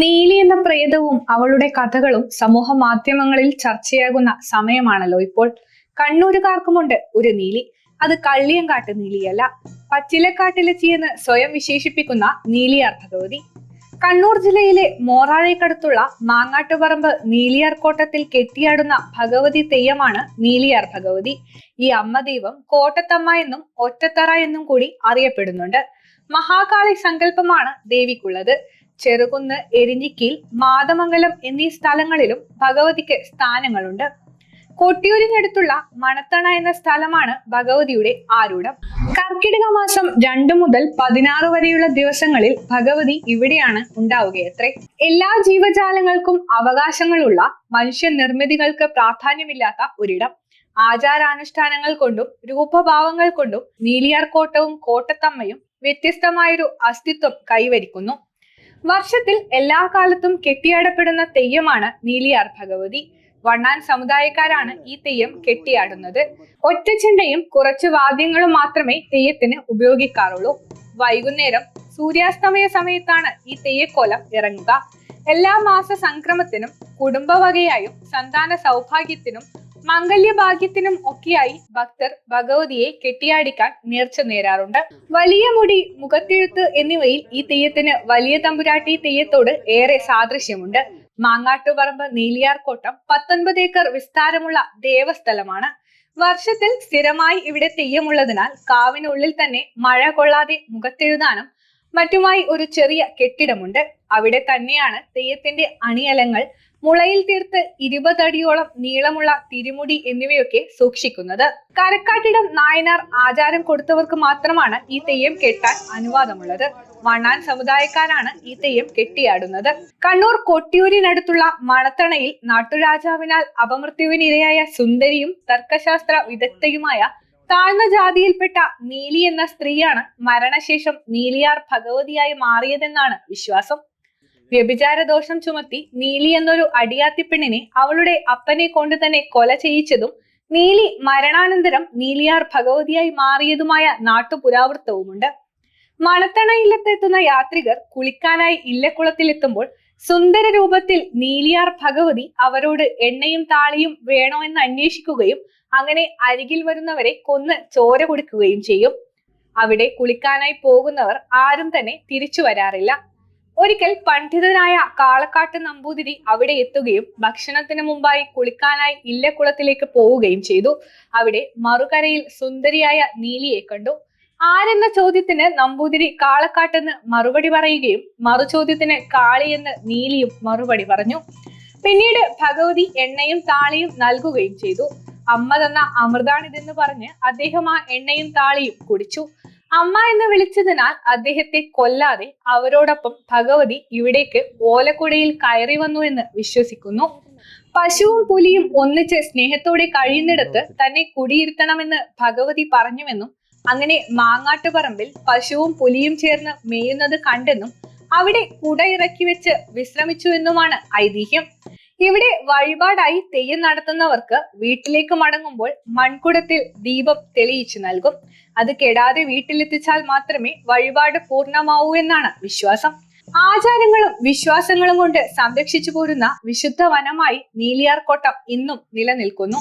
നീലി എന്ന പ്രേതവും അവളുടെ കഥകളും സമൂഹ മാധ്യമങ്ങളിൽ ചർച്ചയാകുന്ന സമയമാണല്ലോ ഇപ്പോൾ. കണ്ണൂരുകാർക്കുമുണ്ട് ഒരു നീലി. അത് കള്ളിയങ്കാട്ട് നീലിയല്ല. പച്ചിലക്കാട്ടിലെത്തിയെന്ന് സ്വയം വിശേഷിപ്പിക്കുന്ന നീലിയാർ ഭഗവതി കണ്ണൂർ ജില്ലയിലെ മോറാഴയ്ക്കടുത്തുള്ള മാങ്ങാട്ടുപറമ്പ് നീലിയാർ കോട്ടത്തിൽ കെട്ടിയാടുന്ന ഭഗവതി തെയ്യമാണ് നീലിയാർ ഭഗവതി ഈ അമ്മദൈവം കോട്ടത്തമ്മ എന്നും ഒറ്റത്തറ എന്നും കൂടി അറിയപ്പെടുന്നുണ്ട്. മഹാകാളി സങ്കല്പമാണ് ദേവിക്കുള്ളത്. ചെറുകുന്ന് എരിഞ്ഞിക്കിൽ മാതമംഗലം എന്നീ സ്ഥലങ്ങളിലും ഭഗവതിക്ക് സ്ഥാനങ്ങളുണ്ട്. കൊട്ടിയൂരിനടുത്തുള്ള മണത്തണ എന്ന സ്ഥലമാണ് ഭഗവതിയുടെ ആരൂഢം. കർക്കിടക മാസം രണ്ടു മുതൽ പതിനാറ് വരെയുള്ള ദിവസങ്ങളിൽ ഭഗവതി ഇവിടെയാണ് ഉണ്ടാവുകയത്രേ. എല്ലാ ജീവജാലങ്ങൾക്കും അവകാശങ്ങളുള്ള മനുഷ്യ നിർമ്മിതികൾക്ക് പ്രാധാന്യമില്ലാത്ത ഒരിടം. ആചാരാനുഷ്ഠാനങ്ങൾ കൊണ്ടും രൂപഭാവങ്ങൾ കൊണ്ടും നീലിയാർ കോട്ടവും കോട്ടത്തമ്മയും വ്യത്യസ്തമായൊരു അസ്തിത്വം കൈവരിക്കുന്നു. വർഷത്തിൽ എല്ലാ കാലത്തും കെട്ടിയാടപ്പെടുന്ന തെയ്യമാണ് നീലിയാർ ഭഗവതി വണ്ണാൻ സമുദായക്കാരാണ് ഈ തെയ്യം കെട്ടിയാടുന്നത്. ഒറ്റച്ചെണ്ടയും കുറച്ച് വാദ്യങ്ങളും മാത്രമേ തെയ്യത്തിന് ഉപയോഗിക്കാറുള്ളൂ. വൈകുന്നേരം സൂര്യാസ്തമയ സമയത്താണ് ഈ തെയ്യക്കോലം ഇറങ്ങുക. എല്ലാ മാസ സംക്രമത്തിനും കുടുംബവകയായും സന്താന സൗഭാഗ്യത്തിനും മംഗല്യഭാഗ്യത്തിനും ഒക്കെയായി ഭക്തർ ഭഗവതിയെ കെട്ടിയാടിക്കാൻ നേർച്ച നേരാറുണ്ട്. വലിയ മുടി മുഖത്തെഴുത്ത് എന്നിവയിൽ ഈ തെയ്യത്തിന് വലിയ തമ്പുരാട്ടി തെയ്യത്തോട് ഏറെ സാദൃശ്യമുണ്ട്. മാങ്ങാട്ടുപറമ്പ് നീലിയാർക്കോട്ടം പത്തൊൻപത് ഏക്കർ വിസ്താരമുള്ള ദേവസ്ഥലമാണ്. വർഷത്തിൽ സ്ഥിരമായി ഇവിടെ തെയ്യമുള്ളതിനാൽ കാവിനുള്ളിൽ തന്നെ മഴ കൊള്ളാതെ മുഖത്തെഴുതാനും മറ്റുമായി ഒരു ചെറിയ കെട്ടിടമുണ്ട്. അവിടെ തന്നെയാണ് തെയ്യത്തിന്റെ അണിയലങ്ങൾ മുളയിൽ തീർത്ത് ഇരുപതടിയോളം നീളമുള്ള തിരുമുടി എന്നിവയൊക്കെ സൂക്ഷിക്കുന്നത്. കരക്കാട്ടിടം നായനാർ ആചാരം കൊടുത്തവർക്ക് മാത്രമാണ് ഈ തെയ്യം കെട്ടാൻ അനുവാദമുള്ളത്. വണ്ണാൻ സമുദായക്കാരാണ് ഈ തെയ്യം കെട്ടിയാടുന്നത്. കണ്ണൂർ കൊട്ടിയൂരിനടുത്തുള്ള മണത്തണയിൽ നാട്ടുരാജാവിനാൽ അപമൃത്യുവിനിരയായ സുന്ദരിയും തർക്കശാസ്ത്ര വിദഗ്ധയുമായ താഴ്ന്ന ജാതിയിൽപ്പെട്ട നീലി എന്ന സ്ത്രീയാണ് മരണശേഷം നീലിയാർ ഭഗവതിയായി മാറിയതെന്നാണ് വിശ്വാസം. വ്യഭിചാര ദോഷം ചുമത്തി നീലി എന്നൊരു അടിയാത്തി പെണ്ണിനെ അവളുടെ അപ്പനെ കൊണ്ട് തന്നെ കൊല ചെയ്യിച്ചതും നീലി മരണാനന്തരം നീലിയാർ ഭഗവതിയായി മാറിയതുമായ നാട്ടുപുരാവൃത്തവുമുണ്ട്. മണത്തണ ഇല്ലത്തെത്തുന്ന യാത്രികർ കുളിക്കാനായി ഇല്ലക്കുളത്തിലെത്തുമ്പോൾ സുന്ദര രൂപത്തിൽ നീലിയാർ ഭഗവതി അവരോട് എണ്ണയും താളിയും വേണോ എന്ന് അന്വേഷിക്കുകയും അങ്ങനെ അരികിൽ വരുന്നവരെ കൊന്ന് ചോര കൊടുക്കുകയും ചെയ്യും. അവിടെ കുളിക്കാനായി പോകുന്നവർ ആരും തന്നെ തിരിച്ചു വരാറില്ല. ഒരിക്കൽ പണ്ഡിതനായ കാളക്കാട്ട് നമ്പൂതിരി അവിടെ എത്തുകയും ഭക്ഷണത്തിന് മുമ്പായി കുളിക്കാനായി ഇല്ലക്കുളത്തിലേക്ക് പോവുകയും ചെയ്തു. അവിടെ മറുകരയിൽ സുന്ദരിയായ നീലിയെ കണ്ടു. ആരെന്ന ചോദ്യത്തിന് നമ്പൂതിരി കാളക്കാട്ടെന്ന് മറുപടി പറയുകയും മറു ചോദ്യത്തിന് കാളിയെന്ന് നീലിയും മറുപടി പറഞ്ഞു. പിന്നീട് ഭഗവതി എണ്ണയും താളിയും നൽകുകയും ചെയ്തു. അമ്മ തന്ന അമൃതാണിതെന്ന് പറഞ്ഞ് അദ്ദേഹം ആ എണ്ണയും താളിയും കുടിച്ചു. അമ്മ എന്ന് വിളിച്ചതിനാൽ അദ്ദേഹത്തെ കൊല്ലാതെ അവരോടൊപ്പം ഭഗവതി ഇവിടേക്ക് ഓലക്കുടയിൽ കയറി വന്നു എന്ന് വിശ്വസിക്കുന്നു. പശുവും പുലിയും ഒന്നിച്ച് സ്നേഹത്തോടെ കഴിയുന്നിടത്ത് തന്നെ കുടിയിരുത്തണമെന്ന് ഭഗവതി പറഞ്ഞുവെന്നും അങ്ങനെ മാങ്ങാട്ടുപറമ്പിൽ പശുവും പുലിയും ചേർന്ന് മേയുന്നത് കണ്ടെന്നും അവിടെ കുടയിറക്കി വെച്ച് വിശ്രമിച്ചു എന്നുമാണ് ഐതിഹ്യം. ഇവിടെ വഴിപാടായി തെയ്യം നടത്തുന്നവർക്ക് വീട്ടിലേക്ക് മടങ്ങുമ്പോൾ മൺകുടത്തിൽ ദീപം തെളിയിച്ചു നൽകും. അത് കെടാതെ വീട്ടിലെത്തിച്ചാൽ മാത്രമേ വഴിപാട് പൂർണമാവൂ എന്നാണ് വിശ്വാസം. ആചാരങ്ങളും വിശ്വാസങ്ങളും കൊണ്ട് സംരക്ഷിച്ചു പോരുന്ന വിശുദ്ധ വനമായി നീലിയാർക്കോട്ടം ഇന്നും നിലനിൽക്കുന്നു.